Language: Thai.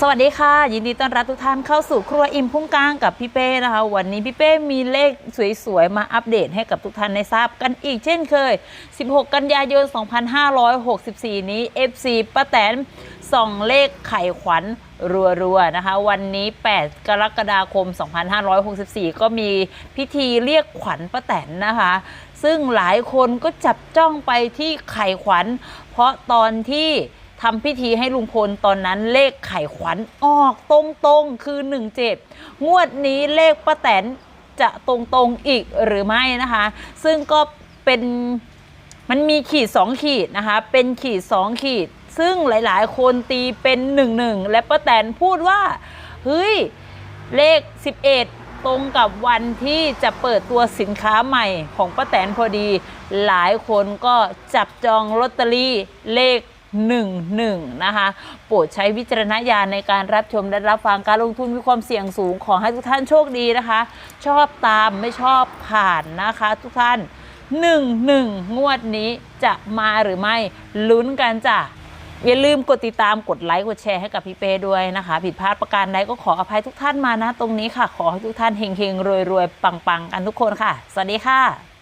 สวัสดีค่ะ ยินดีต้อนรับทุกท่านเข้าสู่ครัวอิ่มพุ่งกลางกับพี่เป้นะคะ วันนี้พี่เป้มีเลขสวยๆ มาอัปเดตให้กับทุกท่านได้ทราบกันอีกเช่นเคย 16 กันยายน 2564 นี้ FC ป้าแตนส่องเลขไข่ขวัญรัวๆนะคะ วันนี้ 8 กรกฎาคม 2564 ก็มีพิธีเรียกขวัญป้าแตนนะคะ ซึ่งหลายคนก็จับจ้องไปที่ไข่ขวัญ เพราะตอนที่ ทำพิธีให้ลุงพลตอนนั้นเลขไขขวัญออกตรงๆคือ 17 งวดนี้เลขป้าแตนจะตรงๆอีกหรือไม่นะคะ ซึ่งก็เป็นมันมีขีด 2 ขีดนะคะ เป็นขีด 2 ขีด ซึ่งหลายๆ คนตีเป็น1-1และป้าแตนพูดว่า เฮ้ย เลข 11ตรงกับวันที่จะเปิดตัวสินค้าใหม่ของป้าแตนพอดี หลายคนก็จับจองลอตเตอรี่เลข 11 นะคะ โปรดใช้วิจารณญาณในการรับชมและรับฟังการลงทุนมีความเสี่ยงสูงขอให้ทุกท่านโชคดีนะคะ ชอบตามไม่ชอบผ่านนะคะทุกท่าน 1 1 งวดนี้จะมาหรือไม่ลุ้นกันจ้ะอย่าลืมกดติดตามกดไลค์กดแชร์ให้กับพี่เป้ด้วยนะคะ ผิดพลาดประการใดก็ขออภัยทุกท่านมานะตรงนี้ค่ะ ขอให้ทุกท่านเฮงๆรวยๆปังๆกันทุกคนค่ะ สวัสดีค่ะ